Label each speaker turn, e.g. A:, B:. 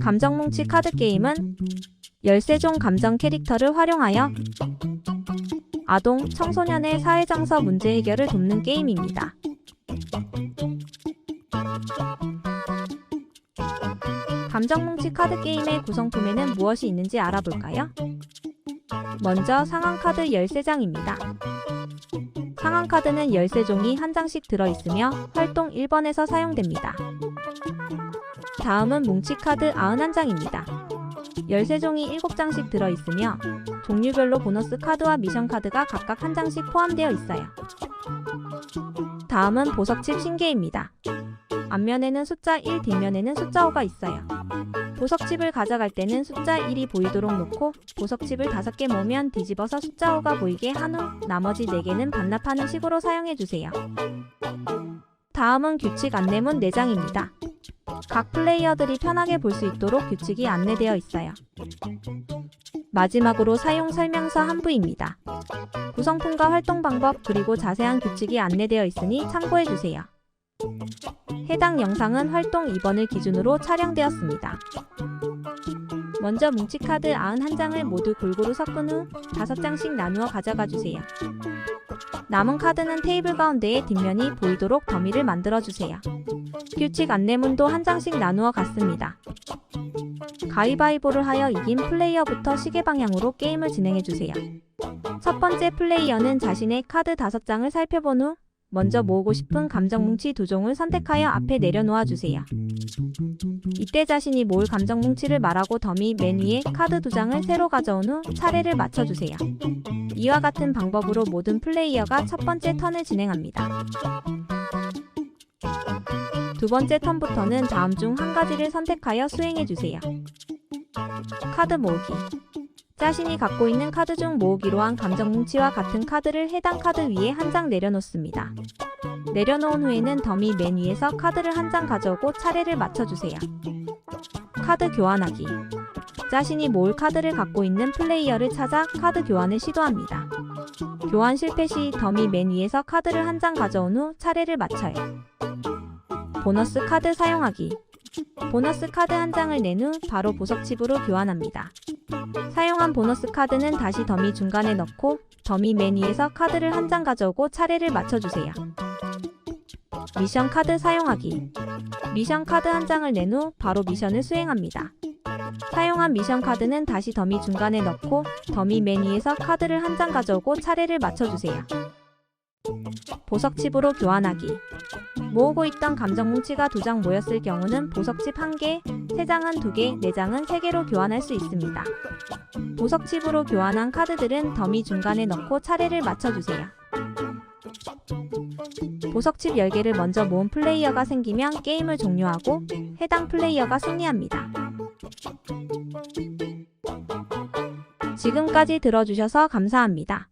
A: 감정뭉치 카드 게임은 13종 감정 캐릭터를 활용하여 아동, 청소년의 사회정서 문제 해결을 돕는 게임입니다. 감정뭉치 카드 게임의 구성품에는 무엇이 있는지 알아볼까요? 먼저 상황 카드 13장입니다. 상황 카드는 13종이 한 장씩 들어있으며 활동 1번에서 사용됩니다. 다음은 뭉치 카드 91장입니다. 13종이 7장씩 들어있으며 종류별로 보너스 카드와 미션 카드가 각각 한 장씩 포함되어 있어요. 다음은 보석칩 신개입니다. 앞면에는 숫자 1, 뒷면에는 숫자 5가 있어요. 보석칩을 가져갈 때는 숫자 1이 보이도록 놓고 보석칩을 5개 모으면 뒤집어서 숫자 5가 보이게 한 후 나머지 4개는 반납하는 식으로 사용해주세요. 다음은 규칙 안내문 4장입니다. 각 플레이어들이 편하게 볼 수 있도록 규칙이 안내되어 있어요. 마지막으로 사용 설명서 한 부입니다. 구성품과 활동 방법 그리고 자세한 규칙이 안내되어 있으니 참고해주세요. 해당 영상은 활동 2번을 기준으로 촬영되었습니다. 먼저 뭉치카드 91장을 모두 골고루 섞은 후 5장씩 나누어 가져가 주세요. 남은 카드는 테이블 가운데에 뒷면이 보이도록 더미를 만들어 주세요. 규칙 안내문도 한 장씩 나누어 갔습니다. 가위바위보를 하여 이긴 플레이어부터 시계 방향으로 게임을 진행해 주세요. 첫 번째 플레이어는 자신의 카드 5장을 살펴본 후 먼저 모으고 싶은 감정뭉치 두 종을 선택하여 앞에 내려놓아 주세요. 이때 자신이 모을 감정뭉치를 말하고 더미 맨 위에 카드 두 장을 새로 가져온 후 차례를 맞춰주세요. 이와 같은 방법으로 모든 플레이어가 첫 번째 턴을 진행합니다. 두 번째 턴부터는 다음 중 한 가지를 선택하여 수행해주세요. 카드 모으기 자신이 갖고 있는 카드 중 모으기로 한 감정 뭉치와 같은 카드를 해당 카드 위에 한 장 내려놓습니다. 내려놓은 후에는 더미 맨 위에서 카드를 한 장 가져오고 차례를 맞춰주세요. 카드 교환하기 자신이 모을 카드를 갖고 있는 플레이어를 찾아 카드 교환을 시도합니다. 교환 실패 시 더미 맨 위에서 카드를 한 장 가져온 후 차례를 맞춰요. 보너스 카드 사용하기 보너스 카드 한 장을 낸 후 바로 보석칩으로 교환합니다. 사용한 보너스 카드는 다시 더미 중간에 넣고 더미 맨 위에서 카드를 한 장 가져오고 차례를 맞춰주세요. 미션 카드 사용하기 미션 카드 한 장을 낸 후 바로 미션을 수행합니다. 사용한 미션 카드는 다시 더미 중간에 넣고 더미 맨 위에서 카드를 한 장 가져오고 차례를 맞춰주세요. 보석칩으로 교환하기 모으고 있던 감정 뭉치가 두 장 모였을 경우는 보석칩 1개, 3장은 2개, 4장은 3개로 교환할 수 있습니다. 보석칩으로 교환한 카드들은 더미 중간에 넣고 차례를 맞춰주세요. 보석칩 10개를 먼저 모은 플레이어가 생기면 게임을 종료하고 해당 플레이어가 승리합니다. 지금까지 들어주셔서 감사합니다.